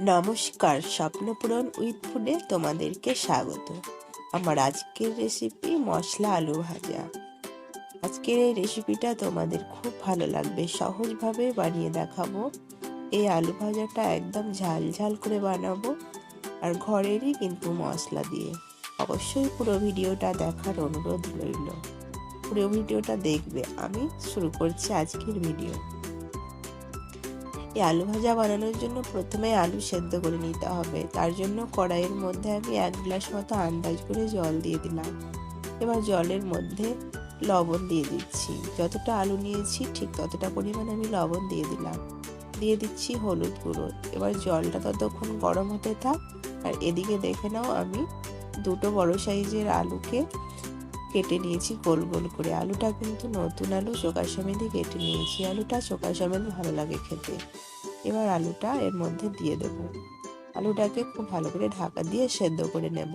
নমস্কার, স্বপ্নপূরণ উইথ ফুডে তোমাদেরকে স্বাগত। আমার আজকের রেসিপি মশলা আলু ভাজা। আজকের এই রেসিপিটা তোমাদের খুব ভালো লাগবে। সহজভাবে বানিয়ে দেখাবো। এই আলু ভাজাটা একদম ঝাল ঝাল করে বানাবো। আর ঘরেরই কিন্তু মশলা দিয়ে। অবশ্যই পুরো ভিডিওটা দেখার অনুরোধ রইল। পুরো ভিডিওটা দেখবে। আমি শুরু করছি আজকের ভিডিও এই আলু ভাজা বানানোর জন্য প্রথমে আলু সেদ্ধ করে নিতে হবে। তার জন্য কড়াইয়ের মধ্যে আমি এক গ্লাস মতো আন্দাজ করে জল দিয়ে দিলাম। এবার জলের মধ্যে লবণ দিয়ে দিচ্ছি। যতটা আলু নিয়েছি ঠিক ততটা পরিমাণ আমি লবণ দিয়ে দিলাম। দিয়ে দিচ্ছি হলুদ গুঁড়ো। এবার জলটা ততক্ষণ গরম হতে থাক। আর এদিকে দেখে নাও আমি দুটো বড় সাইজের আলুকে কেটে নিয়েছি, গোল গোল করে। আলুটা কিন্তু নতুন আলু, চোকার সমেতে কেটে নিয়েছি। আলুটা চোকার সমেত ভালো লাগে খেতে। এবার আলুটা এর মধ্যে দিয়ে দেব। আলুটাকে খুব ভালো করে ঢাকা দিয়ে সেদ্ধ করে নেব।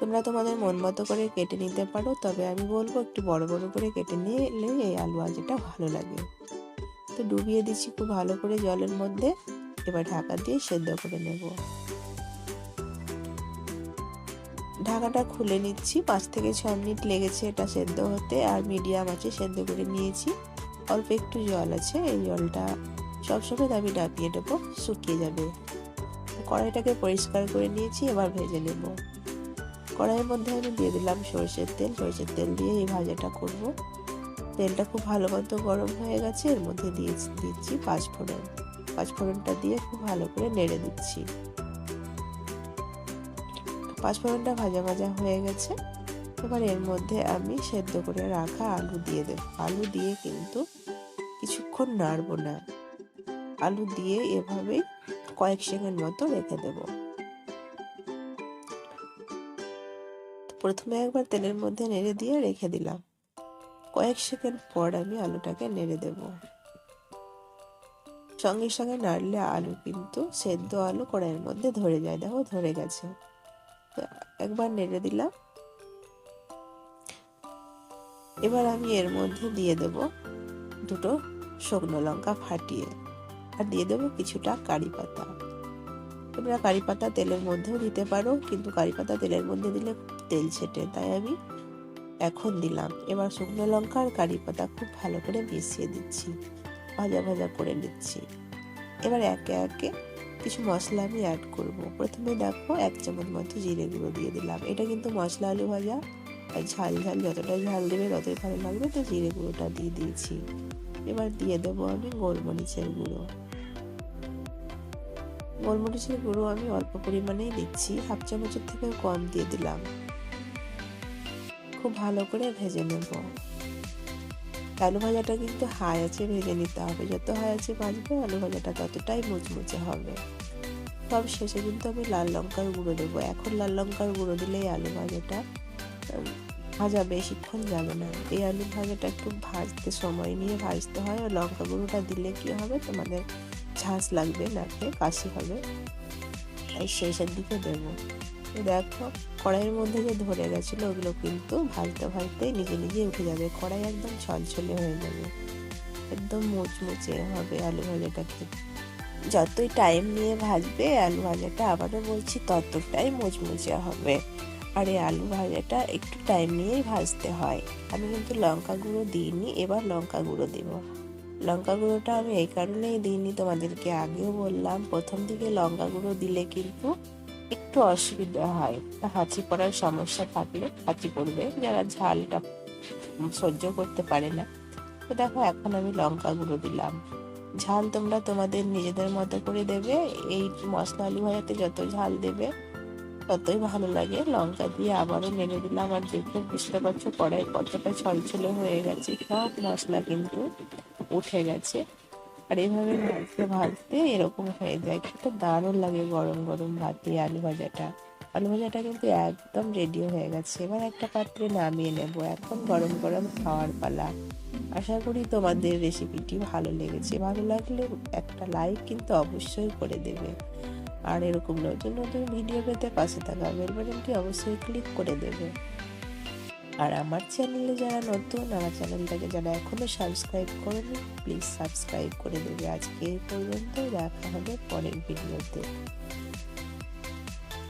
তোমরা তোমাদের মন মতো করে কেটে নিতে পারো, তবে আমি বলব একটু বড় বড় করে কেটে নিলে এই আলু ভাজাটা ভালো লাগে। তো ডুবিয়ে দিচ্ছি খুব ভালো করে জলের মধ্যে। এবার ঢাকা দিয়ে সেদ্ধ করে নেব। ঢাকাটা খুলে নিচ্ছি। পাঁচ থেকে ছ মিনিট লেগেছে এটা সেদ্ধ হতে আর মিডিয়াম আছে, সেদ্ধ করে নিয়েছি। অল্প একটু জল আছে, এই জলটা সবসময় আমি ডাকিয়ে দেবো শুকিয়ে যাবে। কড়াইটাকে পরিষ্কার করে নিয়েছি, এবার ভেজে নেব। কড়াইয়ের মধ্যে আমি দিয়ে দিলাম সরষের তেল। সরষের তেল দিয়ে এই ভাজাটা করব। তেলটা খুব ভালো মতো গরম হয়ে গেছে, এর মধ্যে দিয়ে দিচ্ছি পাঁচফোড়ন। পাঁচফোড়নটা দিয়ে খুব ভালো করে নেড়ে দিচ্ছি। পাঁচফোড়নটা ভাজা ভাজা হয়ে গেছে। এবার এর মধ্যে আমি সেদ্ধ করে রাখা আলু দিয়ে দেব। আলু দিয়ে কিন্তু কিছুক্ষণ নাড়বো না। আলু দিয়ে এভাবেই কয়েক সেকেন্ড মতো রেখে দেব। প্রথমে একবার তেলের মধ্যে নেড়ে দিয়ে রেখে দিলাম। কয়েক সেকেন্ড পর আমি আলুটাকে নেড়ে দেব। সঙ্গে সঙ্গে নাড়লে আলু কিন্তু সেদ্ধ আলু কড়াইয়ের মধ্যে ধরে যায়। দেখো, ধরে গেছে। একবার নেড়ে দিলাম। এবার আমি এর মধ্যে দিয়ে দেব দুটো শুকনো লঙ্কা ফাটিয়ে আর দিয়ে দেবো কিছুটা কারি পাতা। তোমরা কারি পাতা তেলের মধ্যেও দিতে পারো, কিন্তু কারি পাতা তেলের মধ্যে দিলে তেল ছেটে, তাই আমি এখন দিলাম। এবার শুকনো লঙ্কা আর কারি পাতা খুব ভালো করে মিশিয়ে দিচ্ছি, ভাজা ভাজা করে নিচ্ছি। এবার একে একে কিছু মশলা আমি অ্যাড করব। প্রথমে দেখো এক চামচ মতো জিরে গুঁড়ো দিয়ে দিলাম। এটা কিন্তু মশলা আলু ভাজা। আর ঝাল ঝাল, যতটা ঝাল দেবে ততই ভালো লাগবে। তো জিরে গুঁড়োটা দিয়ে দিয়েছি। এবার দিয়ে দেবো আমি গোলমরিচের গুঁড়ো। গোলমরিচের গুঁড়ো আমি অল্প পরিমাণেই দিচ্ছি। হাফ চামচের থেকে কম দিয়ে দিলাম। খুব ভালো করে ভেজে নেব। আলু ভাজাটা কিন্তু হাই আছে, ভেজে নিতে হবে। যত হাই আছে ভাজবে, আলু ভাজাটা ততটাই মুচমুচে হবে। সব শেষে কিন্তু আমি লাল লঙ্কার গুঁড়ো দেবো। এখন লাল লঙ্কার গুঁড়ো দিলেই আলু ভাজাটা ভাজা বেশিক্ষণ যাবে না। এই আলু ভাজাটা একটু ভাজতে সময় নিয়ে ভাজতে হয়। আর লঙ্কা গুঁড়োটা দিলে কি হবে? তোমাদের ঝাঁস লাগবে, নাকে কাশি হবে। তাই শেষের দিকে দেবো। দেখো, কড়াইয়ের মধ্যে যে ধরে গেছিল, ওগুলো কিন্তু ভাজতে ভাজতেই নিজে নিজে উঠে যাবে। কড়াই একদম ছলছলে হয়ে যাবে। একদম মুচমুচে হবে আলু ভাজাটা খেতে যতই টাইম নিয়ে ভাজবে, আলু ভাজাটা আবারও বলছি, ততটাই মুচমুচে হবে। আর এই আলু ভাজাটা একটু টাইম নিয়েই ভাজতে হয়। আমি কিন্তু লঙ্কা গুঁড়ো দিইনি, এবার লঙ্কা গুঁড়ো দেবো। লঙ্কা গুঁড়োটা আমি এই কারণেই দিইনি, তোমাদেরকে আগেও বললাম, প্রথম দিকে লঙ্কা গুঁড়ো দিলে কিন্তু একটু অসুবিধা হয়। তা হাঁচি পড়ার সমস্যা থাকলে হাঁচি পড়বে। যারা ঝালটা সহ্য করতে পারে না। তো দেখো, এখন আমি লঙ্কা গুঁড়ো দিলাম। ঝাল তোমরা তোমাদের নিজেদের মতো করে দেবে। এই মশলা আলু ভাজাতে যত ঝাল দেবে, ততই ভালো লাগে। লঙ্কা দিয়ে আবারও নেড়ে দিলাম। আর দেখে, বুঝতে পারছ কড়াই কতটা ছলছলে হয়ে গেছে। সব মশলা কিন্তু উঠে গেছে। আর এইভাবে ভাজতে ভাজতে এরকম হয়ে যায়। খেতে দারুণ লাগে গরম গরম ভাত আলু ভাজাটা। আলু ভাজাটা কিন্তু একদম রেডি হয়ে গেছে। এবার একটা পাত্রে নামিয়ে নেব। এখন গরম গরম খাওয়ার পালা। আশা করি তোমাদের রেসিপিটি ভালো লেগেছে। ভালো লাগলে একটা লাইক কিন্তু অবশ্যই করে দেবে। আর এরকম নতুন নতুন ভিডিও পেতে পাশে থাকা বেল বাটনটি অবশ্যই ক্লিক করে দেবে। আর আমার চ্যানেলে যারা নতুন, আমার চ্যানেলটাকে যারা এখনও সাবস্ক্রাইব করেনি প্লিজ সাবস্ক্রাইব করে দেবে। আজকে পর্যন্ত দেখা হবে পরের ভিডিওতে